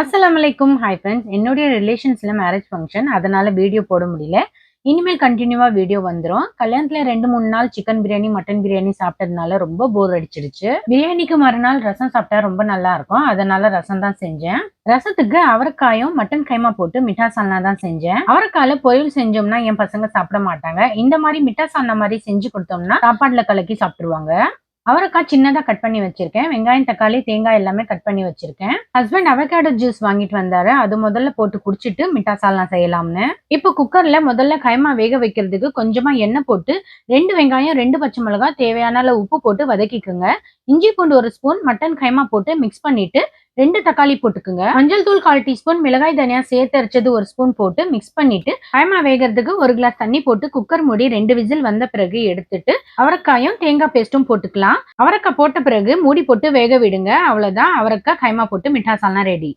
அஸ்ஸலாமு அலைக்கும் hi friends என்னுடைய ரிலேஷன்ஸில் மேரேஜ் ஃபங்க்ஷன் அதனால் வீடியோ போட முடியல. இனிமேல் கண்டினியூவாக வீடியோ வந்துடும் கல்யாணத்தில் ரெண்டு மூணு நாள் சிக்கன் பிரியாணி மட்டன் பிரியாணி சாப்பிட்டதுனால ரொம்ப போர் அடிச்சிடுச்சு பிரியாணிக்கு மறுநாள் ரசம் சாப்பிட்டா ரொம்ப நல்லா இருக்கும். அதனால ரசம் தான் செஞ்சேன். ரசத்துக்கு அவரைக்காயும் மட்டன் கைமா போட்டு மிட்டா சால்னா தான் செஞ்சேன். அவரைக்காயில பொரியல் செஞ்சோம்னா என் பசங்க சாப்பிட மாட்டாங்க. இந்த மாதிரி மிட்டா சால்னா மாதிரி செஞ்சு கொடுத்தோம்னா சாப்பாடுல கலக்கி சாப்பிட்டுருவாங்க. அவரைக்காய் சின்னதாக கட் பண்ணி வச்சிருக்கேன். வெங்காயம் தக்காளி தேங்காய் எல்லாமே கட் பண்ணி வச்சிருக்கேன். ஹஸ்பண்ட் அவகேடோ ஜூஸ் வாங்கிட்டு வந்தாரு. அது முதல்ல போட்டு குடிச்சிட்டு மிட்டாசாலாம் செய்யலாம்னு. இப்போ குக்கர்ல முதல்ல கைமா வேக வைக்கிறதுக்கு கொஞ்சமா எண்ணெய் போட்டு ரெண்டு வெங்காயம் ரெண்டு பச்சை மிளகாய் தேவையான உப்பு போட்டு வதக்கிக்குங்க. இஞ்சி பூண்டு ஒரு ஸ்பூன் மட்டன் கைமா போட்டு மிக்ஸ் பண்ணிட்டு ரெண்டு தக்காளி போட்டுக்குங்க. மஞ்சள் தூள் கால் டீஸ்பூன் மிளகாய் தனியா சேர்த்து அரைச்சது ஒரு ஸ்பூன் போட்டு மிக்ஸ் பண்ணிட்டு கைமா வேகிறதுக்கு ஒரு கிளாஸ் தண்ணி போட்டு குக்கர் மூடி ரெண்டு விசில் வந்த பிறகு எடுத்துட்டு அவரைக்காயும் தேங்காய் பேஸ்ட்டும் போட்டுக்கலாம். அவரைக்காய் போட்ட பிறகு மூடி போட்டு வேக விடுங்க. அவ்வளவுதான். அவரைக்காய் கைமா போட்டு மிட்டா ரெடி